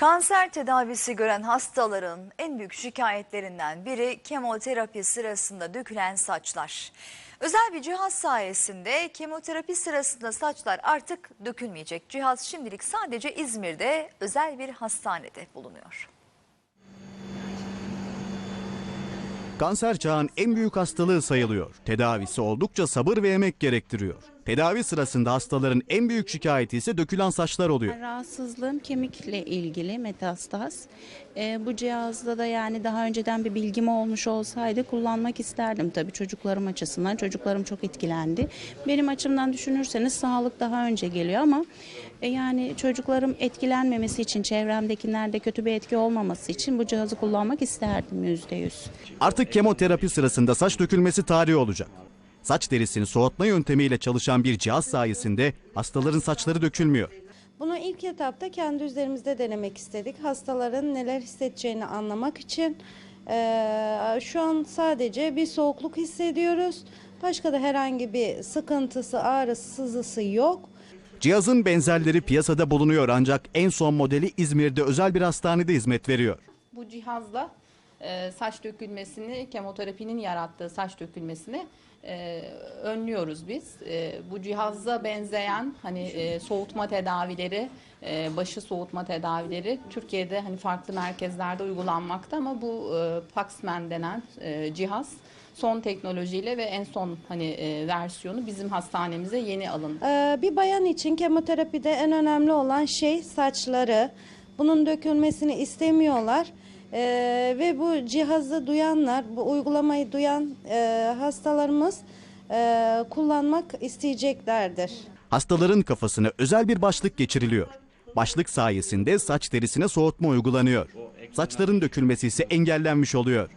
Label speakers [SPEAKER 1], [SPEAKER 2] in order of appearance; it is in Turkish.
[SPEAKER 1] Kanser tedavisi gören hastaların en büyük şikayetlerinden biri kemoterapi sırasında dökülen saçlar. Özel bir cihaz sayesinde kemoterapi sırasında saçlar artık dökülmeyecek. Cihaz şimdilik sadece İzmir'de özel bir hastanede bulunuyor.
[SPEAKER 2] Kanser çağın en büyük hastalığı sayılıyor. Tedavisi oldukça sabır ve emek gerektiriyor. Tedavi sırasında hastaların en büyük şikayeti ise dökülen saçlar oluyor.
[SPEAKER 3] Rahatsızlığım kemikle ilgili metastaz. Ee, bu cihazda da yani daha önceden bir bilgim olmuş olsaydı kullanmak isterdim tabii çocuklarım açısından. Çocuklarım çok etkilendi. Benim açımdan düşünürseniz sağlık daha önce geliyor ama e, yani çocuklarım etkilenmemesi için çevremdekilerde kötü bir etki olmaması için bu cihazı kullanmak isterdim yüzde yüz.
[SPEAKER 2] Artık kemoterapi sırasında saç dökülmesi tarihi olacak. Saç derisini soğutma yöntemiyle çalışan bir cihaz sayesinde hastaların saçları dökülmüyor.
[SPEAKER 4] Bunu ilk etapta kendi üzerimizde denemek istedik. Hastaların neler hissedeceğini anlamak için. Ee, şu an sadece bir soğukluk hissediyoruz. Başka da herhangi bir sıkıntısı, ağrısı, sızısı yok.
[SPEAKER 2] Cihazın benzerleri piyasada bulunuyor ancak en son modeli İzmir'de özel bir hastanede hizmet veriyor.
[SPEAKER 5] Bu cihazla e, saç dökülmesini, kemoterapinin yarattığı saç dökülmesini e, önlüyoruz biz. E, bu cihaza benzeyen hani e, soğutma tedavileri, başı soğutma tedavileri Türkiye'de hani farklı merkezlerde uygulanmakta ama bu e, Paxman denen cihaz son teknolojiyle ve en son hani e, versiyonu bizim hastanemize yeni alındı.
[SPEAKER 4] Ee, bir bayan için kemoterapide en önemli olan şey saçları. Bunun dökülmesini istemiyorlar. Ee, ve bu cihazı duyanlar, bu uygulamayı duyan e, hastalarımız e, kullanmak isteyeceklerdir.
[SPEAKER 2] Hastaların kafasına özel bir başlık geçiriliyor. Başlık sayesinde saç derisine soğutma uygulanıyor. Saçların dökülmesi ise engellenmiş oluyor.